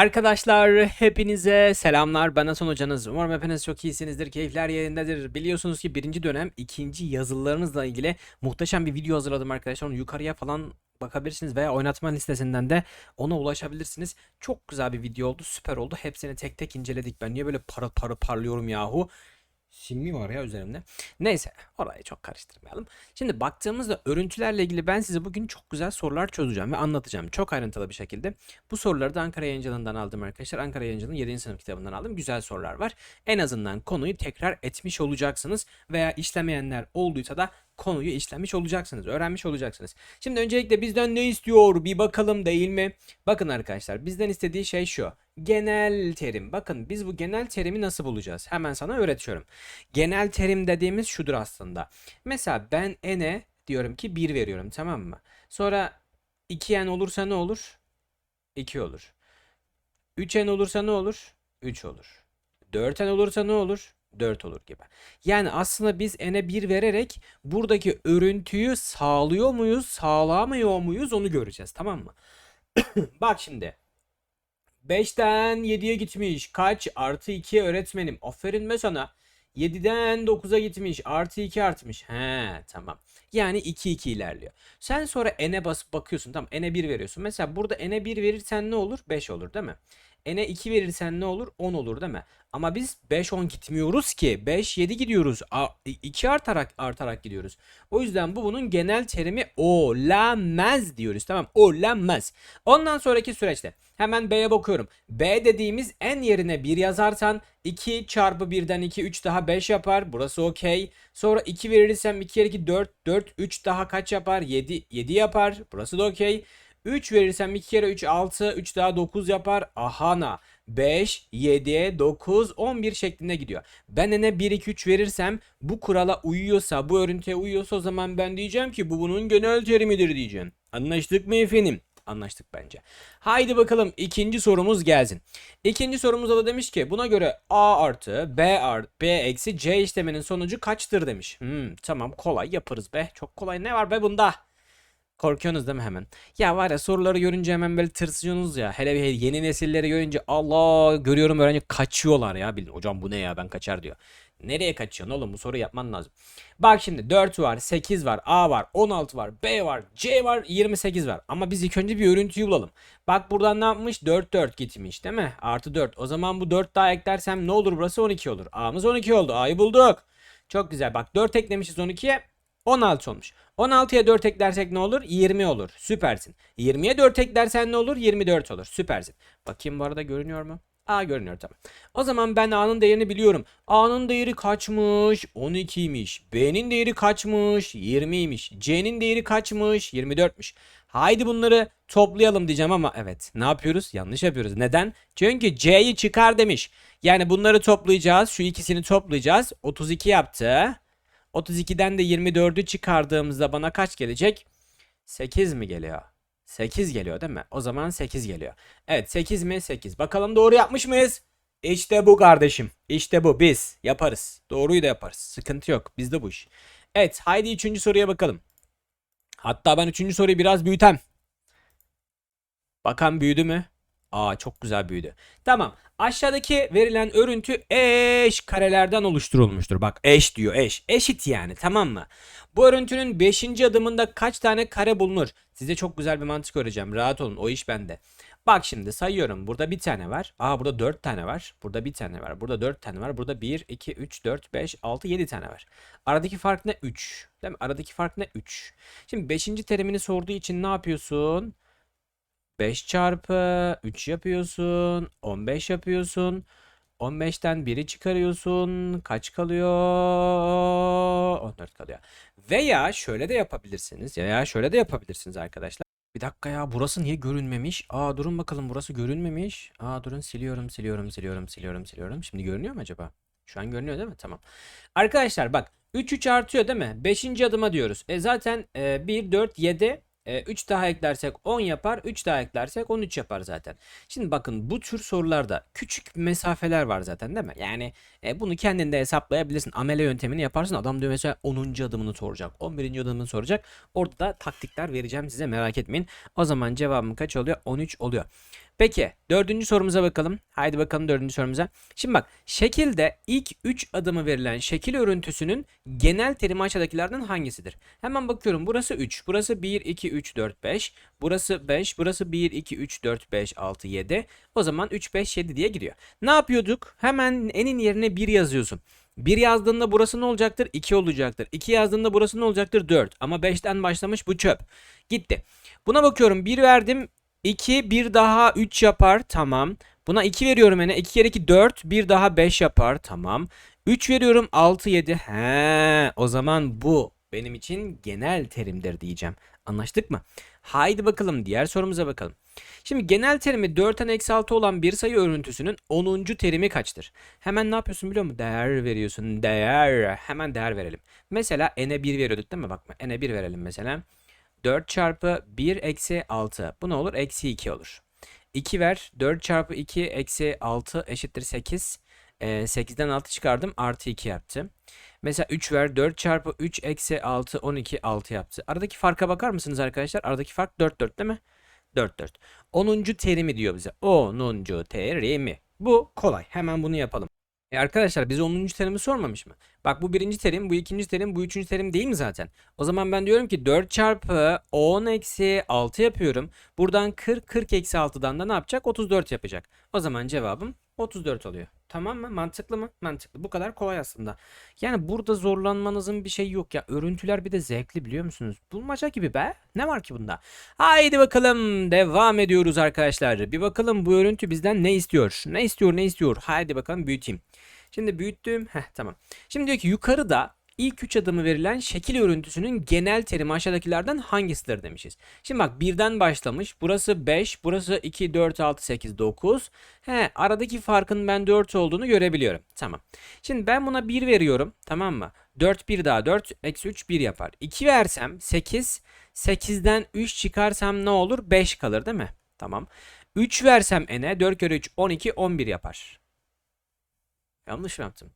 Arkadaşlar hepinize selamlar. Ben Hasan hocanız. Umarım hepiniz çok iyisinizdir. Keyifler yerindedir. Biliyorsunuz ki birinci dönem ikinci yazılılarınızla ilgili muhteşem bir video hazırladım arkadaşlar. Onu yukarıya falan bakabilirsiniz veya oynatma listesinden de ona ulaşabilirsiniz. Çok güzel bir video oldu. Süper oldu. Hepsini tek tek inceledik. Ben niye böyle parıl parıl parlıyorum yahu? Sim mi var ya üzerimde? Neyse orayı çok karıştırmayalım. Şimdi baktığımızda örüntülerle ilgili ben size bugün çok güzel sorular çözeceğim ve anlatacağım. Çok ayrıntılı bir şekilde. Bu soruları da Ankara Yayıncılığından aldım arkadaşlar. Ankara Yayıncılığı'nın 7. sınıf kitabından aldım. Güzel sorular var. En azından konuyu tekrar etmiş olacaksınız. Veya işlemeyenler olduysa da konuyu işlemiş olacaksınız. Öğrenmiş olacaksınız. Şimdi öncelikle bizden ne istiyor bir bakalım değil mi? Bakın arkadaşlar bizden istediği şey şu. Genel terim. Bakın biz bu genel terimi nasıl bulacağız? Hemen sana öğretiyorum. Genel terim dediğimiz şudur aslında. Mesela ben n'e diyorum ki 1 veriyorum tamam mı? Sonra 2n olursa ne olur? 2 olur. 3n olursa ne olur? 3 olur. 4n olursa ne olur? 4 olur gibi. Yani aslında biz n'e 1 vererek buradaki örüntüyü sağlıyor muyuz, sağlamıyor muyuz onu göreceğiz tamam mı? Bak şimdi. 5'ten 7'ye gitmiş. Kaç? Artı 2 öğretmenim. Aferin be sana. 7'den 9'a gitmiş. Artı 2 artmış. He tamam. Yani 2 2 ilerliyor. Sen sonra n'e basıp bakıyorsun. Tamam n'e 1 veriyorsun. Mesela burada n'e 1 verirsen ne olur? 5 olur değil mi? N'e 2 verirsen ne olur? 10 olur değil mi? Ama biz 5 10 gitmiyoruz ki. 5 7 gidiyoruz. 2 artarak artarak gidiyoruz. O yüzden bu bunun genel terimi olamaz diyoruz. Tamam? Olamaz. Ondan sonraki süreçte hemen B'ye bakıyorum. B dediğimiz n yerine 1 yazarsan 2 çarpı 1'den 2 3 daha 5 yapar. Burası okey. Sonra 2 verirsem 2 kere 2 4 4 3 daha kaç yapar? 7 7 yapar. Burası da okey. 3 verirsem 2 kere 3 6 3 daha 9 yapar. Ahana 5 7 9 11 şeklinde gidiyor. Ben n'e 1 2 3 verirsem bu kurala uyuyorsa bu örüntüye uyuyorsa o zaman ben diyeceğim ki bu bunun genel terimidir diyeceğim. Anlaştık mı efendim? Anlaştık bence. Haydi bakalım ikinci sorumuz gelsin. İkinci sorumuzda da demiş ki buna göre A artı B artı B eksi C işleminin sonucu kaçtır demiş. Hmm, tamam kolay yaparız be. Çok kolay ne var be bunda? Korkuyorsunuz değil mi hemen? Ya var ya soruları görünce hemen böyle tırsıyorsunuz ya. Hele bir yeni nesilleri görünce Allah görüyorum öğrenci kaçıyorlar ya. Bilin hocam bu ne ya ben kaçar diyor. Nereye kaçıyorsun oğlum bu soru yapman lazım. Bak şimdi 4 var 8 var A var 16 var B var C var 28 var. Ama biz ilk önce bir örüntüyü bulalım. Bak buradan ne yapmış 4 4 gitmiş değil mi? Artı 4. O zaman bu 4 daha eklersem ne olur burası 12 olur. A'mız 12 oldu. A'yı bulduk. Çok güzel bak 4 eklemişiz 12'ye 16 olmuş. 16'ya 4 eklersek ne olur? 20 olur. Süpersin. 20'ye 4 eklersen ne olur? 24 olur. Süpersin. Bakayım bu arada görünüyor mu? A görünüyor tamam. O zaman ben A'nın değerini biliyorum. A'nın değeri kaçmış? 12'ymiş. B'nin değeri kaçmış? 20'ymiş. C'nin değeri kaçmış? 24'müş. Haydi bunları toplayalım diyeceğim ama evet ne yapıyoruz? Yanlış yapıyoruz. Neden? Çünkü C'yi çıkar demiş. Yani bunları toplayacağız. Şu ikisini toplayacağız. 32 yaptı. 32'den de 24'ü çıkardığımızda bana kaç gelecek? 8 mi geliyor? 8 geliyor değil mi? O zaman 8 geliyor. Evet 8 mi? 8. Bakalım doğru yapmış mıyız? İşte bu kardeşim. İşte bu biz yaparız. Doğruyu da yaparız. Sıkıntı yok. Bizde bu iş. Evet haydi 3. soruya bakalım. Hatta ben 3. soruyu biraz büyütem. Bakan büyüdü mü? Aa çok güzel büyüdü. Tamam. Aşağıdaki verilen örüntü eş karelerden oluşturulmuştur. Bak eş diyor eş. Eşit yani tamam mı? Bu örüntünün 5. adımında kaç tane kare bulunur? Size çok güzel bir mantık öğreteceğim. Rahat olun o iş bende. Bak şimdi sayıyorum. Burada bir tane var. Aa burada 4 tane var. Burada bir tane var. Burada 4 tane var. Burada 1, 2, 3, 4, 5, 6, 7 tane var. Aradaki fark ne? 3. Değil mi? Aradaki fark ne? 3. Şimdi 5. terimini sorduğu için ne yapıyorsun? 5 çarpı 3 yapıyorsun. 15 yapıyorsun. 15'ten 1'i çıkarıyorsun. Kaç kalıyor? 14 kalıyor. Veya şöyle de yapabilirsiniz. Veya şöyle de yapabilirsiniz arkadaşlar. Bir dakika ya burası niye görünmemiş? Aa durun bakalım burası görünmemiş. Aa durun siliyorum siliyorum siliyorum siliyorum siliyorum. Şimdi görünüyor mu acaba? Şu an görünüyor değil mi? Tamam. Arkadaşlar bak 3 3 artıyor değil mi? 5. adıma diyoruz. E zaten e, 1 4 7 3 daha eklersek 10 yapar. 3 daha eklersek 13 yapar zaten. Şimdi bakın bu tür sorularda küçük mesafeler var zaten değil mi? Yani e, bunu kendin de hesaplayabilirsin. Amele yöntemini yaparsın. Adam diyor mesela 10. adımını soracak. 11. adımını soracak. Orada da taktikler vereceğim size merak etmeyin. O zaman cevabım kaç oluyor? 13 oluyor. Peki dördüncü sorumuza bakalım. Haydi bakalım dördüncü sorumuza. Şimdi bak şekilde ilk 3 adımı verilen şekil örüntüsünün genel terimi aşağıdakilerden hangisidir? Hemen bakıyorum burası 3. Burası 1, 2, 3, 4, 5. Burası 5. Burası 1, 2, 3, 4, 5, 6, 7. O zaman 3, 5, 7 diye gidiyor. Ne yapıyorduk? Hemen enin yerine 1 yazıyorsun. 1 yazdığında burası ne olacaktır? 2 olacaktır. 2 yazdığında burası ne olacaktır? 4. Ama 5'ten başlamış bu çöp. Gitti. Buna bakıyorum 1 verdim. 2 bir daha 3 yapar. Tamam. Buna 2 veriyorum yine. 2 kere 2 4. Bir daha 5 yapar. Tamam. 3 veriyorum 6 7. He, o zaman bu benim için genel terimdir diyeceğim. Anlaştık mı? Haydi bakalım diğer sorumuza bakalım. Şimdi genel terimi 4'ten eksi 6 olan bir sayı örüntüsünün 10. terimi kaçtır? Hemen ne yapıyorsun biliyor musun? Değer veriyorsun. Değer. Hemen değer verelim. Mesela n'e 1 veriyorduk değil mi? Bakma n'e 1 verelim mesela. 4 çarpı 1 eksi 6. Bu ne olur? Eksi 2 olur. 2 ver. 4 çarpı 2 eksi 6 eşittir 8. Ee, 8'den 6 çıkardım. Artı 2 yaptı. Mesela 3 ver. 4 çarpı 3 eksi 6 12 6 yaptı. Aradaki farka bakar mısınız arkadaşlar? Aradaki fark 4 4 değil mi? 4 4. 10. terimi diyor bize. 10. terimi. Bu kolay. Hemen bunu yapalım. E arkadaşlar bize 10. terimi sormamış mı? Bak bu birinci terim, bu ikinci terim, bu üçüncü terim değil mi zaten? O zaman ben diyorum ki 4 çarpı 10 eksi 6 yapıyorum. Buradan 40, 40 eksi 6'dan da ne yapacak? 34 yapacak. O zaman cevabım 34 oluyor. Tamam mı? Mantıklı mı? Mantıklı. Bu kadar kolay aslında. Yani burada zorlanmanızın bir şey yok ya. Örüntüler bir de zevkli biliyor musunuz? Bulmaca gibi be. Ne var ki bunda? Haydi bakalım devam ediyoruz arkadaşlar. Bir bakalım bu örüntü bizden ne istiyor? Ne istiyor ne istiyor? Haydi bakalım büyüteyim. Şimdi büyüttüm. Heh tamam. Şimdi diyor ki yukarıda ilk 3 adımı verilen şekil örüntüsünün genel terimi aşağıdakilerden hangisidir demişiz. Şimdi bak birden başlamış. Burası 5, burası 2, 4, 6, 8, 9. He, aradaki farkın ben 4 olduğunu görebiliyorum. Tamam. Şimdi ben buna 1 veriyorum. Tamam mı? 4 1 daha 4 eksi 3 1 yapar. 2 versem 8. 8'den 3 çıkarsam ne olur? 5 kalır değil mi? Tamam. 3 versem n'e 4 kere 3 12 11 yapar. Yanlış mı yaptım?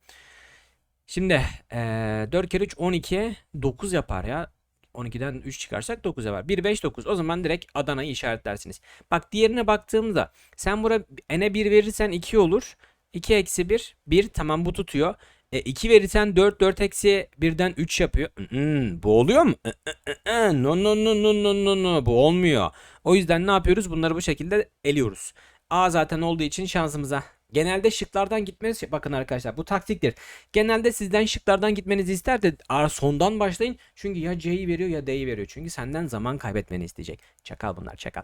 Şimdi ee, 4 kere 3 12 9 yapar ya. 12'den 3 çıkarsak 9 yapar. 1 5 9. O zaman direkt Adana'yı işaretlersiniz. Bak diğerine baktığımda sen bura n'e 1 verirsen 2 olur. 2 eksi 1 1 tamam bu tutuyor. E, 2 verirsen 4 4 eksi 1'den 3 yapıyor. Hmm, bu oluyor mu? No no no no no no no bu olmuyor. O yüzden ne yapıyoruz? Bunları bu şekilde eliyoruz. A zaten olduğu için şansımıza Genelde şıklardan gitmeniz bakın arkadaşlar bu taktiktir. Genelde sizden şıklardan gitmenizi ister de sondan başlayın. Çünkü ya C'yi veriyor ya D'yi veriyor. Çünkü senden zaman kaybetmeni isteyecek. Çakal bunlar çakal.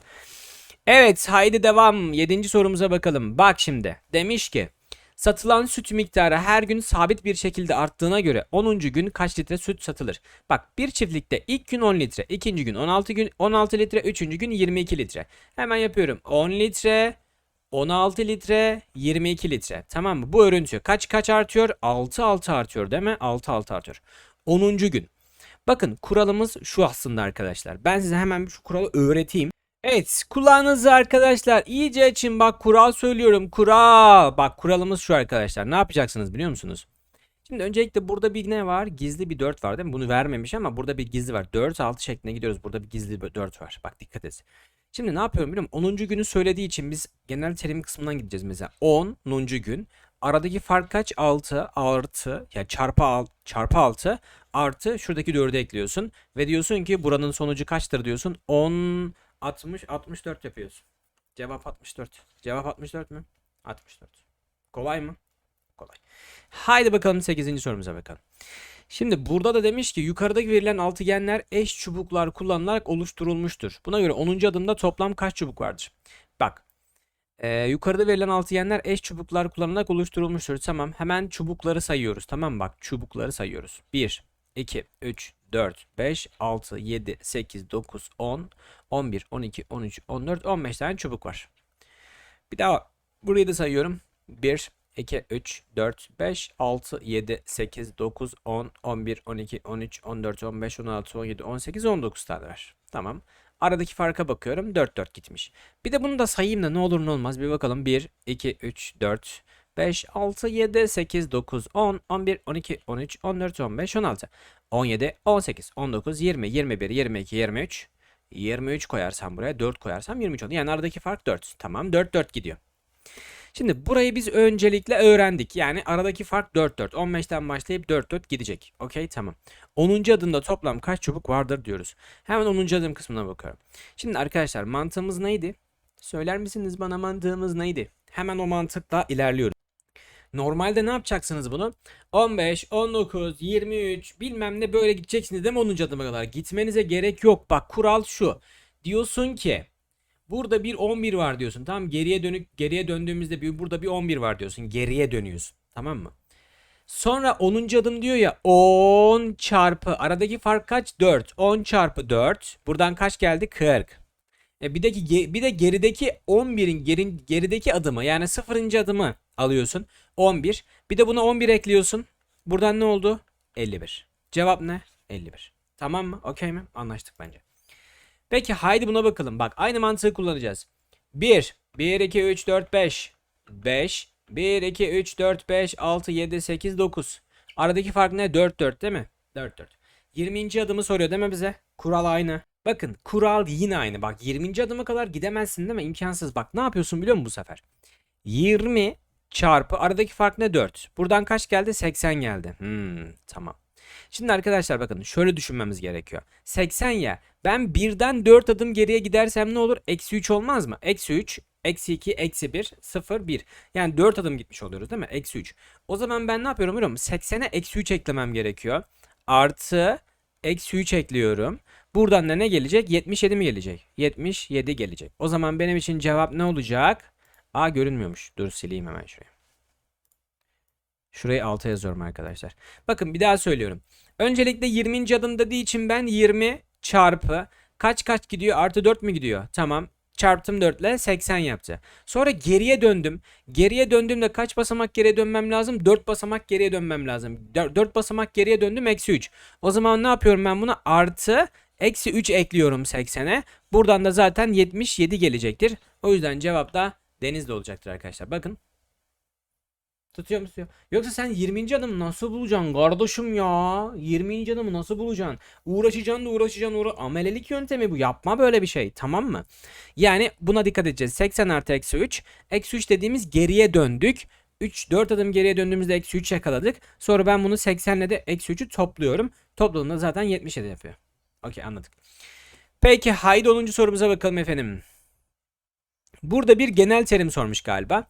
Evet haydi devam. Yedinci sorumuza bakalım. Bak şimdi demiş ki satılan süt miktarı her gün sabit bir şekilde arttığına göre 10. gün kaç litre süt satılır? Bak bir çiftlikte ilk gün 10 litre, ikinci gün 16 gün 16 litre, üçüncü gün 22 litre. Hemen yapıyorum. 10 litre 16 litre 22 litre. Tamam mı? Bu örüntü kaç kaç artıyor? 6 6 artıyor değil mi? 6 6 artıyor. 10. gün. Bakın kuralımız şu aslında arkadaşlar. Ben size hemen şu kuralı öğreteyim. Evet kulağınızı arkadaşlar iyice açın bak kural söylüyorum kural. Bak kuralımız şu arkadaşlar ne yapacaksınız biliyor musunuz? Şimdi öncelikle burada bir ne var? Gizli bir 4 var değil mi? Bunu vermemiş ama burada bir gizli var. 4 6 şeklinde gidiyoruz. Burada bir gizli bir 4 var. Bak dikkat et. Şimdi ne yapıyorum biliyor musun? 10. günü söylediği için biz genel terim kısmından gideceğiz mesela. 10. gün. Aradaki fark kaç? 6 artı ya çarpı 6 çarpı 6 artı şuradaki 4'ü ekliyorsun ve diyorsun ki buranın sonucu kaçtır diyorsun. 10 60 64 yapıyorsun. Cevap 64. Cevap 64 mü? 64. Kolay mı? Kolay. Haydi bakalım 8. sorumuza bakalım. Şimdi burada da demiş ki yukarıdaki verilen altıgenler eş çubuklar kullanılarak oluşturulmuştur. Buna göre 10. adımda toplam kaç çubuk vardır? Bak. E, yukarıda verilen altıgenler eş çubuklar kullanılarak oluşturulmuştur. Tamam. Hemen çubukları sayıyoruz. Tamam bak. Çubukları sayıyoruz. 1, 2, 3, 4, 5, 6, 7, 8, 9, 10, 11, 12, 13, 14, 15 tane çubuk var. Bir daha burayı da sayıyorum. 1, 2, 3, 4, 5, 6, 7, 8, 9, 10, 11, 12, 13, 14, 15, 16, 17, 18, 19 tane var. Tamam. Aradaki farka bakıyorum. 4, 4 gitmiş. Bir de bunu da sayayım da ne olur ne olmaz. Bir bakalım. 1, 2, 3, 4, 5, 6, 7, 8, 9, 10, 11, 12, 13, 14, 15, 16, 17, 18, 19, 20, 21, 22, 23, 23 koyarsam buraya 4 koyarsam 23 oldu. Yani aradaki fark 4. Tamam 4 4 gidiyor. Şimdi burayı biz öncelikle öğrendik. Yani aradaki fark 4 4. 15'ten başlayıp 4 4 gidecek. Okey tamam. 10. adımda toplam kaç çubuk vardır diyoruz. Hemen 10. adım kısmına bakıyorum. Şimdi arkadaşlar mantığımız neydi? Söyler misiniz bana mantığımız neydi? Hemen o mantıkla ilerliyorum. Normalde ne yapacaksınız bunu? 15, 19, 23 bilmem ne böyle gideceksiniz değil mi 10. adıma kadar? Gitmenize gerek yok. Bak kural şu. Diyorsun ki burada bir 11 var diyorsun. Tamam geriye dönük geriye döndüğümüzde bir, burada bir 11 var diyorsun. Geriye dönüyorsun. Tamam mı? Sonra 10. adım diyor ya 10 çarpı aradaki fark kaç? 4. 10 çarpı 4. Buradan kaç geldi? 40. E bir de ki bir de gerideki 11'in gerin, gerideki adımı yani 0. adımı alıyorsun. 11. Bir de buna 11 ekliyorsun. Buradan ne oldu? 51. Cevap ne? 51. Tamam mı? Okey mi? Anlaştık bence. Peki haydi buna bakalım. Bak aynı mantığı kullanacağız. 1. 1, 2, 3, 4, 5. 5. 1, 2, 3, 4, 5, 6, 7, 8, 9. Aradaki fark ne? 4, 4 değil mi? 4, 4. 20. adımı soruyor değil mi bize? Kural aynı. Bakın kural yine aynı. Bak 20. adıma kadar gidemezsin değil mi? İmkansız. Bak ne yapıyorsun biliyor musun bu sefer? 20 çarpı aradaki fark ne 4. Buradan kaç geldi? 80 geldi. Hmm, tamam. Şimdi arkadaşlar bakın şöyle düşünmemiz gerekiyor. 80 ya ben birden 4 adım geriye gidersem ne olur? Eksi 3 olmaz mı? Eksi 3, eksi 2, eksi 1, 0, 1. Yani 4 adım gitmiş oluyoruz değil mi? Eksi 3. O zaman ben ne yapıyorum biliyor musun? 80'e eksi 3 eklemem gerekiyor. Artı eksi 3 ekliyorum. Buradan da ne gelecek? 77 mi gelecek? 77 gelecek. O zaman benim için cevap ne olacak? A görünmüyormuş. Dur sileyim hemen şurayı. Şurayı alta yazıyorum arkadaşlar. Bakın bir daha söylüyorum. Öncelikle 20. adım dediği için ben 20 çarpı kaç kaç gidiyor? Artı 4 mü gidiyor? Tamam. Çarptım 4 ile 80 yaptı. Sonra geriye döndüm. Geriye döndüğümde kaç basamak geriye dönmem lazım? 4 basamak geriye dönmem lazım. 4 basamak geriye döndüm eksi 3. O zaman ne yapıyorum ben buna? Artı eksi 3 ekliyorum 80'e. Buradan da zaten 77 gelecektir. O yüzden cevap da Denizli olacaktır arkadaşlar. Bakın. Tutuyor mu tutuyor? Yoksa sen 20. adımı nasıl bulacaksın kardeşim ya? 20. adımı nasıl bulacaksın? Uğraşacaksın da uğraşacaksın uğra Amelelik yöntemi bu. Yapma böyle bir şey. Tamam mı? Yani buna dikkat edeceğiz. 80 artı eksi 3. Eksi 3 dediğimiz geriye döndük. 3 4 adım geriye döndüğümüzde eksi 3 yakaladık. Sonra ben bunu 80 ile de eksi 3'ü topluyorum. Topladığımda zaten 77 yapıyor. Okey anladık. Peki haydi 10. sorumuza bakalım efendim. Burada bir genel terim sormuş galiba.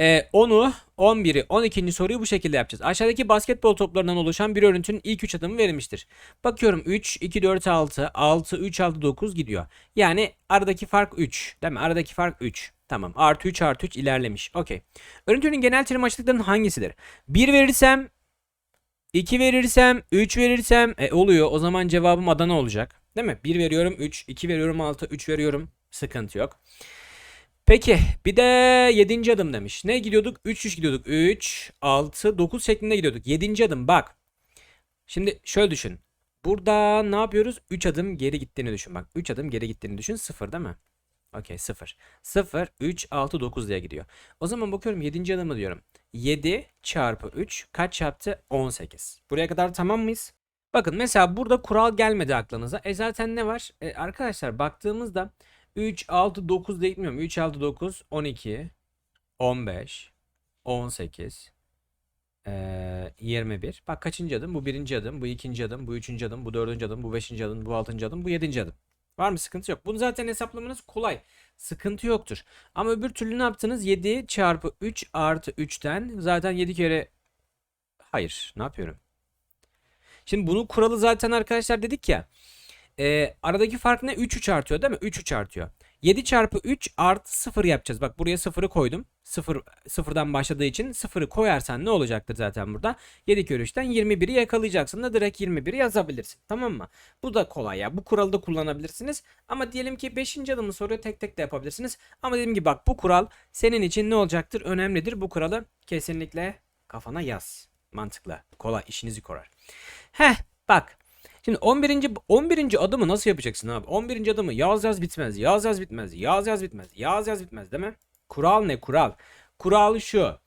Ee, 10'u, 11'i, 12. soruyu bu şekilde yapacağız. Aşağıdaki basketbol toplarından oluşan bir örüntünün ilk 3 adımı verilmiştir. Bakıyorum 3, 2, 4, 6, 6, 3, 6, 9 gidiyor. Yani aradaki fark 3. Değil mi? Aradaki fark 3. Tamam. Artı 3 artı 3 ilerlemiş. Okey. Örüntünün genel terim açıklıklarının hangisidir? 1 verirsem 2 verirsem 3 verirsem e, oluyor. O zaman cevabım Adana olacak. Değil mi? 1 veriyorum 3, 2 veriyorum 6, 3 veriyorum. Sıkıntı yok. Peki bir de 7. adım demiş. Ne gidiyorduk? 3 3 gidiyorduk. 3, 6, 9 şeklinde gidiyorduk. 7. adım bak. Şimdi şöyle düşün. Burada ne yapıyoruz? 3 adım geri gittiğini düşün. Bak 3 adım geri gittiğini düşün. 0 değil mi? Okey 0. 0, 3, 6, 9 diye gidiyor. O zaman bakıyorum 7. adımı diyorum. 7 çarpı 3 kaç yaptı? 18. Buraya kadar tamam mıyız? Bakın mesela burada kural gelmedi aklınıza. E zaten ne var? E, arkadaşlar baktığımızda 3, 6, 9 diye gitmiyorum. 3, 6, 9, 12, 15, 18, ee, 21. Bak kaçıncı adım? Bu birinci adım, bu ikinci adım, bu üçüncü adım, bu dördüncü adım, bu beşinci adım, bu altıncı adım, bu yedinci adım. Var mı sıkıntı yok. Bunu zaten hesaplamanız kolay. Sıkıntı yoktur. Ama öbür türlü ne yaptınız? 7 çarpı 3 artı 3'ten zaten 7 kere... Hayır. Ne yapıyorum? Şimdi bunun kuralı zaten arkadaşlar dedik ya. E, aradaki fark ne? 3 3 artıyor değil mi? 3 3 artıyor. 7 çarpı 3 artı 0 yapacağız. Bak buraya 0'ı koydum. 0 sıfırdan başladığı için 0'ı koyarsan ne olacaktır zaten burada? 7 kere 3'ten 21'i yakalayacaksın da direkt 21'i yazabilirsin. Tamam mı? Bu da kolay ya. Bu kuralı da kullanabilirsiniz. Ama diyelim ki 5. adımı soruyor tek tek de yapabilirsiniz. Ama dediğim gibi bak bu kural senin için ne olacaktır? Önemlidir. Bu kuralı kesinlikle kafana yaz. Mantıklı. Kolay. işinizi korar. Heh bak. Şimdi 11. 11. adımı nasıl yapacaksın abi? 11. adımı yaz yaz bitmez. Yaz yaz bitmez. Yaz yaz bitmez. Yaz yaz bitmez değil mi? Kural ne kural? Kural şu.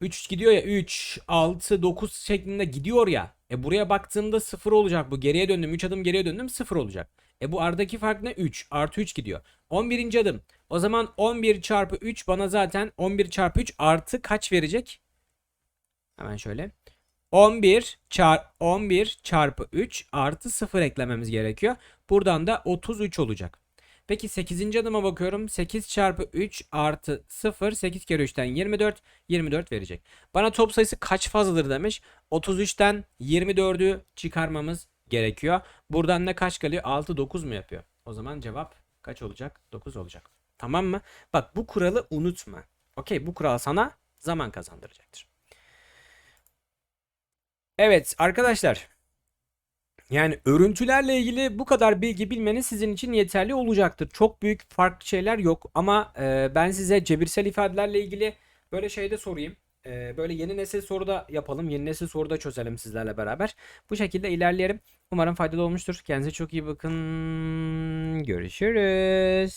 3 gidiyor ya 3, 6, 9 şeklinde gidiyor ya. E buraya baktığımda 0 olacak bu. Geriye döndüm. 3 adım geriye döndüm 0 olacak. E bu aradaki fark ne? 3. Artı 3 gidiyor. 11. adım. O zaman 11 çarpı 3 bana zaten 11 çarpı 3 artı kaç verecek? Hemen şöyle. 11 çar 11 çarpı 3 artı 0 eklememiz gerekiyor. Buradan da 33 olacak. Peki 8. adıma bakıyorum. 8 çarpı 3 artı 0. 8 kere 3'ten 24. 24 verecek. Bana top sayısı kaç fazladır demiş. 33'ten 24'ü çıkarmamız gerekiyor. Buradan ne kaç kalıyor? 6 9 mu yapıyor? O zaman cevap kaç olacak? 9 olacak. Tamam mı? Bak bu kuralı unutma. Okey bu kural sana zaman kazandıracaktır. Evet arkadaşlar. Yani örüntülerle ilgili bu kadar bilgi bilmeniz sizin için yeterli olacaktır. Çok büyük farklı şeyler yok ama e, ben size cebirsel ifadelerle ilgili böyle şey de sorayım. E, böyle yeni nesil soru da yapalım. Yeni nesil soru da çözelim sizlerle beraber. Bu şekilde ilerleyelim. Umarım faydalı olmuştur. Kendinize çok iyi bakın. Görüşürüz.